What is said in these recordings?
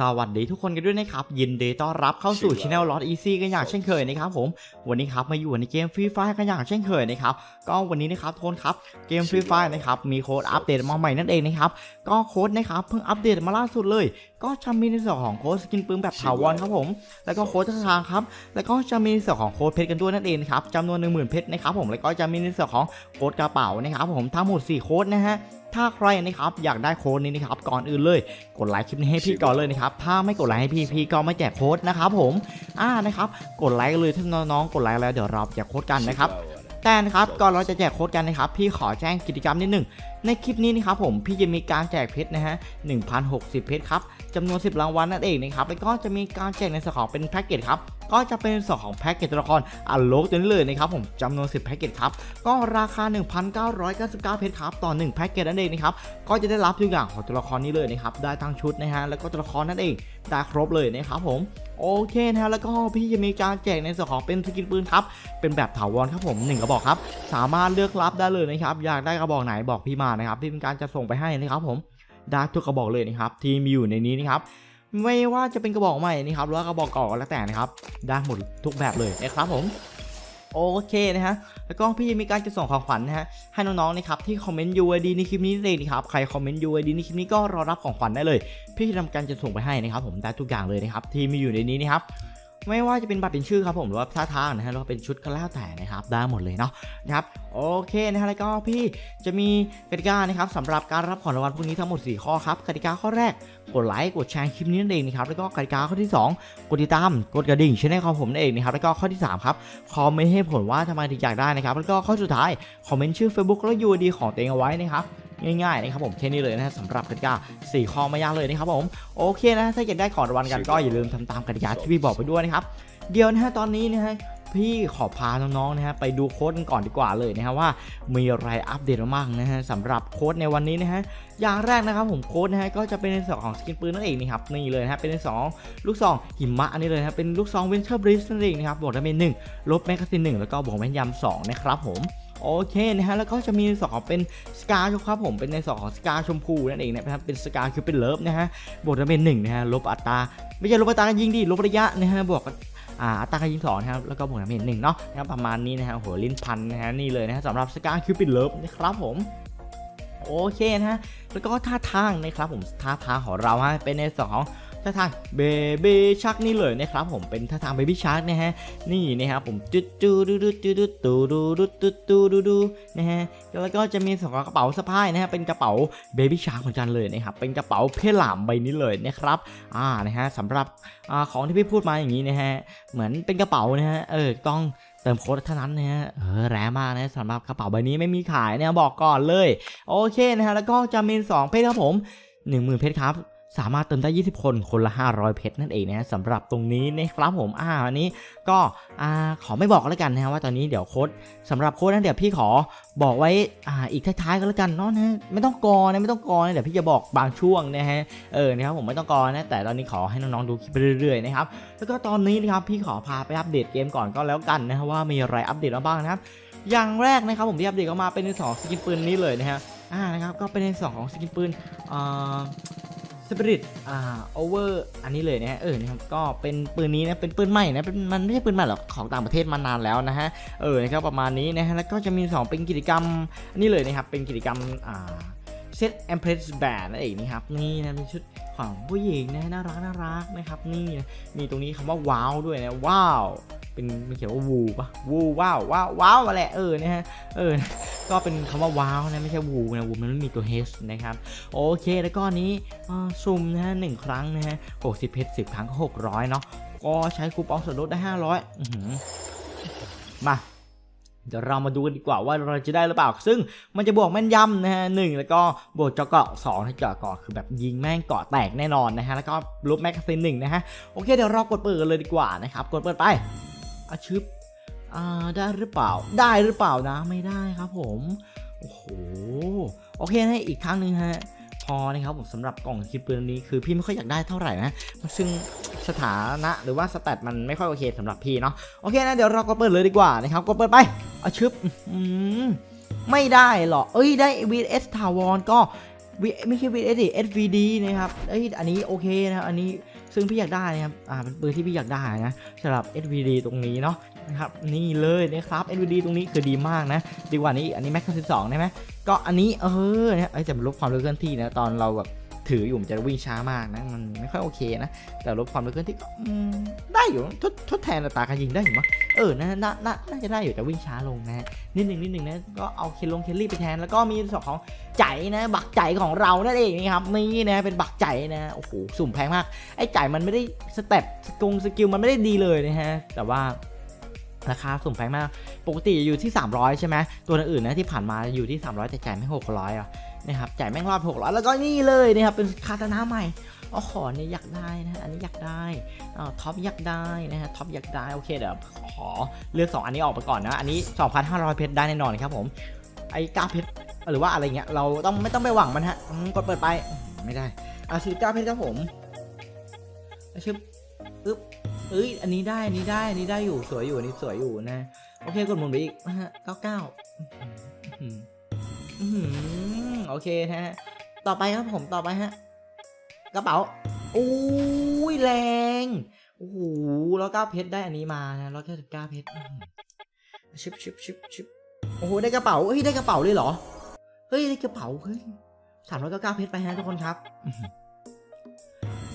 สวัสดีทุกคนกันด้วยนะครับ ยินดีต้อนรับเข้าสู่ช anel Lot Easy กันอย่างเช่นเคยนะครับผมวันนี้ครับมาอยู่ในเกม Free Fire กันอย่างเช่นเคยนะครับก็วันนี้นะครับทุกคนครับเกม Free Fire นะครับมีโค้ดอัปเดตมาใหม่นั่นเองนะครับก็โค้ดนะครับเพิ่งอัปเดตมาล่าสุดเลย ก็จะมีในส่วนของโค้ดสกินปืนแบบถาวรครับผมแล้วก็โค้ดทางครับแล้วก็จะมีในส่วนของโค้ดเพชรกันด้วยนั่นเองนะครับจำนวน1 0,000เพชรนะครับผมแล้วก็จะมีในส่วนของโค้ดกระเป๋านะครับผมทั้งหมด4โค้ดนะฮะ ถ้าใครนะครับอยากได้โค้ดนี้นะครับก่อนอื่นเลย กดไลค์คลิปนี้ให้พี่ก่อนเลยนะครับถ้าไม่กดไลค์ให้พี่พี่ก็ไม่แจกโค้ดนะครับผมอ่านะครับกดไลค์กันเลยถ้าน้องๆกดไลค์แล้วเดี๋ยวเราแจกโค้ดกันนะครับแต่นะครับก่อนเราจะแจกโค้ดกันนะครับพี่ขอแจ้งกิจกรรมนิดหนึ่งในคลิปนี้นะครับผมพี่จะมีการแจกเพชรนะฮะ1,060 เพชรครับจำนวน 10 รางวัลนั่นเองนะครับแล้วก็จะมีการแจกในส่วนของเป็นแพ็กเกจครับก็จะเป็นส่วนของแพ็กเกจตัวละครอัลโลกตัวนี้เลยนะครับผมจำนวน 10 แพ็กเกจครับก็ราคา 1,999 เพชรครับต่อ 1 แพ็กเกจนั่นเองนะครับก็จะได้รับทุกอย่างของตัวละครนี้เลยนะครับได้ทั้งชุดนะฮะแล้วก็ตัวละครนั่นเองได้ครบเลยนะครับผมโอเคนะฮะแล้วก็พี่จะมีการแจกในส่วนของเป็นสกินปืนครับเป็นแบบถาวรครับผมหนึ่งกระบอกครับสามารถเลือกรับได้เลยนะครับอยากได้กระบอกไหนบอกพี่มานะครับพี่เป็นการจะส่งไปให้นะครับผมได้ทุกกระบอกเลยนะครับที่มีอยู่ในนี้นะครับไม่ว่าจะเป็นกระบอกใหม่นะครับหรือว่ากระบอกเก่าก็แล้วแต่นะครับได้หมดทุกแบบเลยนะครับผมโอเคนะฮะ แล้วก็พี่มีการจะส่งของขวัญนะฮะ ให้น้องๆนะครับที่คอมเมนต์ UID ในคลิปนี้เลยนะครับ ใครคอมเมนต์ UID ในคลิปนี้ก็รอรับของขวัญได้เลย พี่จะทำการจะส่งไปให้นะครับ ผมได้ทุกอย่างเลยนะครับที่มีอยู่ในนี้นะครับ ไม่ว่าจะเป็นบัตรเป็นชื่อครับผมหรือว่าท่าทางนะฮะหรือว่าเป็นชุดก็แล้วแต่นะครับได้หมดเลยเนาะนะครับโอเคนะฮะแล้วก็พี่จะมีกติกานะครับสำหรับการรับของรางวัลพวกนี้ทั้งหมด 4 ข้อครับกติกาข้อแรกกดไลค์กดแชร์คลิปนี้นั่นเองนะครับแล้วก็กติกาข้อที่ 2 กดติดตามกดกระดิ่งช่องของผมนั่นเองนะครับแล้วก็ข้อที่ 3 ครับคอมเมนต์ให้ผลว่าทำไมถึงอยากได้นะครับแล้วก็ข้อสุดท้ายคอมเมนต์ชื่อ Facebook และ UID ของตัวเองเอาไว้นะครับ ง่ายๆนะครับผมแค่นี้เลยนะฮะสำหรับกติกา4ข้อไม่ยากเลยนะครับผมโอเคนะถ้าอยากได้ของรางวัลกันก็อย่าลืมทำตามกติกาที่พี่บอกไปด้วยนะครับเดี๋ยวนะฮะตอนนี้นะฮะพี่ขอพาน้องๆนะฮะไปดูโค้ดกันก่อนดีกว่าเลยนะฮะว่ามีอะไรอัปเดตมาบ้างนะฮะสำหรับโค้ดในวันนี้นะฮะอย่างแรกนะครับผมโค้ดนะฮะก็จะเป็นในส่วนของสกินปืนนั่นเองนะครับนี่เลยนะฮะเป็นในสองลูกซองหิมะอันนี้เลยนะครับเป็นลูกซองเวนเชอร์บริสนั่นเองนะครับบวกดาเมจหนึ่งลบแมกกาซีนหนึ่งแล้วก็บวกแม่นยำสองนะครับผม โอเคนะฮะแล้วก็จะมีในส่วนของเป็นสกาครับผมเป็นในส่วนของสกาชมพูนั่นเองนะครับเป็นสกาคือเป็นเลิฟนะฮะบวกดาเมจหนึ่งนะฮะลบอัตราไม่ใช่ลบอัตราการยิงดิลบระยะนะฮะบวกอัตราการยิงสองนะครับแล้วก็บวกดาเมจหนึ่งเนาะนะครับประมาณนี้นะฮะโหลิ้นพันนะฮะนี่เลยนะฮะสำหรับสกาคิวปิดเลิฟนะครับผมโอเคนะฮะแล้วก็ท่าทางนะครับผมท่าทางของเราฮะเป็นในสอง ท่าทางเบบี้ชักนี่เลยนะครับผมเป็นท่าทางเบบี้ชักนะฮะนี่นะครับผมจุดจูดูดูจูดูตูดูดูตูดูดูดูนะฮะแล้วก็จะมีสองกระเป๋าสะพายนะฮะเป็นกระเป๋าเบบี้ชักเหมือนกันเลยนะครับเป็นกระเป๋าเพลามใบนี้เลยนะครับอ่านะฮะสำหรับอ่าของที่พี่พูดมาอย่างนี้นะฮะเหมือนเป็นกระเป๋านะฮะเออต้องเติมโค้ดเท่านั้นนะฮะ เออ แรงมากนะสำหรับกระเป๋าใบนี้ไม่มีขายเนี่ยบอกก่อนเลย โอเคนะฮะ แล้วก็จะมีสองเพชรครับผมหมื่นเพชรครับ สามารถเติมได้ 20 คนคนละ 500 เพชรนั่นเองนะฮะสำหรับตรงนี้นะครับผมอ่าอันนี้ก็อ่าขอไม่บอกแล้วกันนะฮะว่าตอนนี้เดี๋ยวโค้ดสำหรับโค้ดนั้นเดี๋ยวพี่ขอบอกไว้อ่าอีกท้ายๆก็แล้วกันเนาะนะไม่ต้องกอนะไม่ต้องกอนะเดี๋ยวพี่จะบอกบางช่วงนะฮะเออนะครับผมไม่ต้องกอนะแต่ตอนนี้ขอให้น้องๆดูคลิปไปเรื่อยๆนะครับแล้วก็ตอนนี้นะครับพี่ขอพาไปอัปเดตเกมก่อนก็แล้วกันนะครับว่ามีอะไรอัปเดตมาบ้างนะครับอย่างแรกนะครับผมที่อัปเดตออกมาเป็นในสองสกินปืนนี้เลยนะฮะอ่านะครับก็เป็นในสองของสกินปืนอ่า สปิริตอ่า over อันนี้เลยนะฮะเออนะครับก็เป็นปืนนี้นะเป็นปืนใหม่นะเป็นมันไม่ใช่ปืนใหม่หรอกของต่างประเทศมานานแล้วนะฮะเออนะครับประมาณนี้นะฮะแล้วก็จะมีสองเป็นกิจกรรมอันนี้เลยนะครับเป็นกิจกรรมอ่า เซตแอมเพรสแบนนั่นเองนะครับนี่นะเป็นชุดของผู้หญิงนะน่ารักน่ารักนะครับนี่นะมีตรงนี้คำว่าว้าวด้วยนะว้าวเป็นมันเขียนว่าวูปะวูว้าวว้าวว้าวมาแหละเออนะฮะเออก็เป็นคำว่าว้าวนะไม่ใช่วูนะวูมันไม่มีตัว h นะครับโอเคแล้วก็นี้ซุ่มนะฮะหนึ่งครั้งนะฮะหกสิบเพชรสิบครั้งก็หกร้อยเนาะก็ใช้คูปองส่วนลดได้ห้าร้อยมา เดี๋ยวเรามาดูกันดีกว่าว่าเราจะได้หรือเปล่า ซึ่งมันจะบวกแม่นยำนะฮะหนึ่งแล้วก็บวกเจาะเกาะสองถ้าเจาะเกาะคือแบบยิงแม่งเกาะแตกแน่นอนนะฮะ แล้วก็ลบแมกกาซีนหนึ่งนะฮะ โอเคเดี๋ยวเรากดเปิดเลยดีกว่านะครับ กดเปิดไปอาชึบอ่าได้หรือเปล่า ได้หรือเปล่านะ ไม่ได้ครับผม โอ้โห โอเคนะอีกครั้งหนึ่งฮะ พอนะครับผมสำหรับกล่องคิดปืนนี้คือพี่ไม่ค่อยอยากได้เท่าไหร่นะ ซึ่งสถานะหรือว่าสแตทมันไม่ค่อยโอเคสำหรับพี่เนาะ โอเคนะเดี๋ยวเราก็เปิดเลยดีกว่านะครับ ก็เปิดไป เอาชึบมไม่ได้หรอ เอ้ยได้ VS ถาวรก็ V ไม่ใช่ VS ดิ SVD นะครับเอ้ยอันนี้โอเคนะอันนี้ซึ่งพี่อยากได้นะครับ อ่า เป็นปืนที่พี่อยากได้นะสำหรับ SVD ตรงนี้เนาะนะครับ นี่เลยนะครับ SVD ตรงนี้คือดีมากนะ ดีกว่านี้ อันนี้แม็กซ์สิบสองได้ไหมก็อันนี้ เออเนี่ยเอ้ยแต่มันลดความเร็วเคลื่อนที่นะ ตอนเราแบบ ถืออยู่มันจะวิ่งช้ามากนะมันไม่ค่อยโอเคนะ แต่ลดความเร็วเคลื่อนที่ก็ได้อยู่ทดทดแทนอัตราการยิงได้อยู่มั้งเออน่าน่าน่าน่าจะได้อยู่แต่วิ่งช้าลงนะนิดหนึ่งนิดหนึ่งนะก็เอาเคลงเคลลี่ไปแทนแล้วก็มีส่วนของใจนะบักใจของเรานั่นเองนะครับนี่นะเป็นบักใจนะโอ้โหสุ่มแพงมากไอ้ใจมันไม่ได้สเต็ปสกงสกิลมันไม่ได้ดีเลยนะฮะแต่ว่าราคาสุ่มแพงมาก ปกติอยู่ที่ 300 ใช่ไหม ตัวอื่นนะที่ผ่านมาอยู่ที่ 300 แต่จ่ายไม่ 600อะ นะครับจ่ายแม่งรอบ600แล้วก็นี่เลยนะครับเป็นคาตานะใหม่อ๋อขอเนี่ยอยากได้นะอันนี้อยากได้อ่าท็อปอยากได้นะฮะท็อปอยากได้โอเคเดี๋ยวขอเลือก 2 อันนี้ออกไปก่อนนะอันนี้ 2,500 เพชรได้แน่นอนครับผมไอ้9เพชรหรือว่าอะไรเงี้ยเราต้องไม่ต้องไปหวังมันฮะกดเปิดไปไม่ได้อะ49เพชรครับผมชึบอึ๊บเอ้ยอันนี้ได้อันนี้ได้อันนี้ได้อยู่สวยอยู่อันนี้สวยอยู่นะโอเคกดหมุนไปอีกนะฮะเก้าเก้าอือหือ โอเคนะฮะ ต่อไปครับผมต่อไปฮะ กระเป๋าอุ้ยแรง โอ้โหแล้วเก้าเพชรได้อันนี้มานะแล้วแค่สิบเก้าเพชรชิบชิบชิบชิบโอ้โห ได้กระเป๋าเฮ้ย ได้กระเป๋าเลยเหรอ เฮ้ย ได้กระเป๋า เฮ้ยสามร้อยเก้าเก้าเพชรไปฮะทุกคนครับ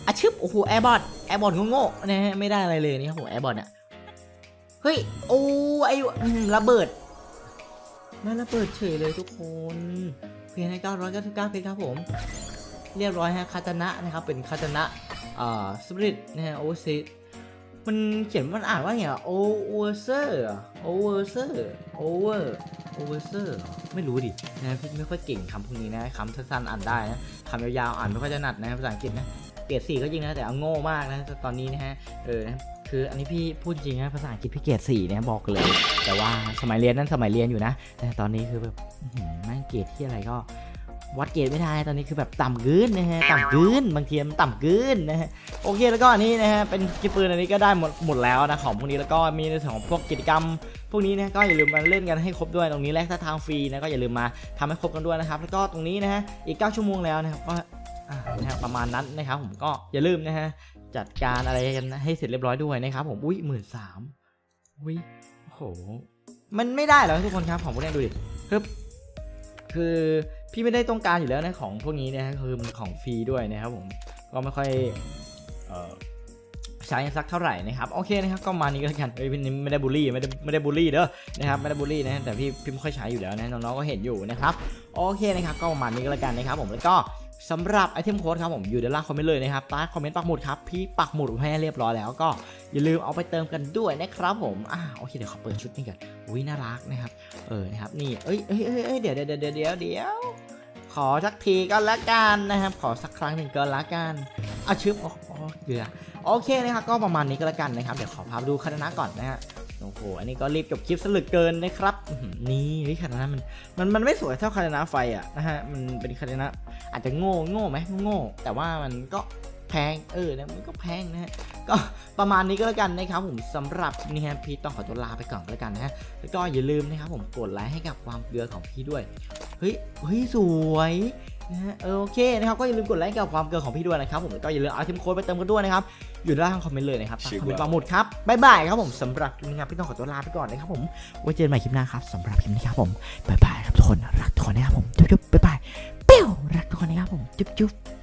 อาชึบโอ้โห แอร์บอทแอร์บอทโง่ๆนะฮะ ไม่ได้อะไรเลยนี่ครับผมแอร์บอทอะเฮ้ย โอ้ไอระเบิดมาระเบิดเฉยเลยทุกคน เพียงให้999เพชรครับผม เรียบร้อยฮะคาตานะนะครับ เป็นคาตานะอ่าสปริตนะฮะโอซิมันเขียนมันอ่านว่าไงโอเวอร์เซอร์โอเวอร์เซอร์โอเวอร์โอเวอร์เซอร์ไม่รู้ดินะพี่ไม่ค่อยเก่งคำพวกนี้นะคำสั้นๆอ่านได้นะคำยาวๆอ่านไม่ค่อยจะหนัดนะภาษาอังกฤษนะเกรดสี่ก็จริงนะแต่เอาโง่มากนะตอนนี้นะฮะเออนะ คืออันนี้พี่พูดจริงนะภาษาอังกฤษพี่เกรดสี่เนี่ยบอกเลย แต่ว่าสมัยเรียนนั้นสมัยเรียนอยู่นะ แต่ตอนนี้คือแบบแม่งเกรดที่อะไรก็วัดเกรดไม่ได้ตอนนี้คือแบบต่ำกึนนะฮะต่ำกึนบางทีมันต่ำกึนนะฮะโอเคแล้วก็อันนี้นะฮะเป็นกิปืนอันนี้ก็ได้หมดหมดแล้วนะของพวกนี้แล้วก็มีในส่วนของพวกกิจกรรม พวกนี้นะก็อย่าลืมมาเล่นกันให้ครบด้วยตรงนี้แลกท่าทางฟรีนะก็อย่าลืมมาทำให้ครบกันด้วยนะครับแล้วก็ตรงนี้นะฮะอีก 9 ชั่วโมงแล้วนะครับก็ประมาณนั้นนะครับผมก็อย่าลืมนะฮะ จัดการอะไรกันให้เสร็จเรียบร้อยด้วยนะครับ ผมอุ้ยหมื่นสามอุ้ยโหมันไม่ได้แล้วทุกคนครับของพวกนี้ดูดิคือคือพี่ไม่ได้ต้องการอยู่แล้วนะของพวกนี้นะคือมันของฟรีด้วยนะครับผมก็ไม่ค่อยเออใช้สักเท่าไหร่นะครับโอเคนะครับก็มานี้ก็แล้วกันเอ้ยพี่นี่ไม่ได้บูลลี่ไม่ได้ไม่ได้บูลลี่เด้อนะครับไม่ได้บูลลี่นะแต่พี่พี่ไม่ค่อยใช้อยู่แล้วนะน้องๆก็เห็นอยู่นะครับโอเคนะครับก็ประมาณนี้ก็แล้วกันนะครับผมแล้วก็ สำหรับไอเทมโค้ดครับผมอยู่ด้านล่างคอมเมนต์เลยนะครับใต้คอมเมนต์ปักหมุดครับพี่ปักหมุดให้เรียบร้อยแล้วก็อย่าลืมเอาไปเติมกันด้วยนะครับผมอ่าโอเคเดี๋ยวขอเปิดชุดนี้ก่อนอุ้ยน่ารักนะครับเออนะครับนี่เอ้ยเอ้ยเอ้ยเดี๋ยวเดี๋ยวเดี๋ยวเดี๋ยวเดี๋ยวขอสักทีก็แล้วกันนะครับขอสักครั้งหนึ่งก็แล้วกันอะชึบอ๋ออ๋อเกลือโอเคนะครับก็ประมาณนี้ก็แล้วกันนะครับเดี๋ยวขอพาไปดูคาตานะก่อนนะฮะ โอ้โห อันนี้ก็รีบจบคลิปสลึกเกินนะครับ นี่เฮ้ยคานะมันมันมันไม่สวยเท่าคานะไฟอะนะฮะ มันเป็นคานะอาจจะโง่โง่ไหมโง่ แต่ว่ามันก็แพง เออนะมันก็แพงนะฮะ ก็ประมาณนี้ก็แล้วกันนะครับผมสำหรับนี้ฮะพี่ต้องขอตัวลาไปก่อนแล้วกันนะฮะ แล้วก็อย่าลืมนะครับผมกดไลค์ให้กับความเกลือของพี่ด้วย เฮ้ย เฮ้ยสวย นะฮะเออโอเคนะครับก็อย่าลืมกดไลค์กับความเกลือของพี่ด้วยนะครับผมแล้วก็อย่าลืมเอาทีมโค้ดไปเติมกันด้วยนะครับอยู่ด้านล่างคอมเมนต์เลยนะครับตามคอมเมนต์ปังหมุดครับบ๊ายบายครับผมสำหรับคลิปนี้ครับพี่ต้องขอตัวลาไปก่อนนะครับผมไว้เจอกันใหม่คลิปหน้าครับสำหรับคลิปนี้ครับผมบ๊ายบายครับทุกคนรักทุกคนนะครับผมจุ๊บๆบ๊ายบายเปี้ยวรักทุกคนนะครับผมจุ๊บจุ๊บ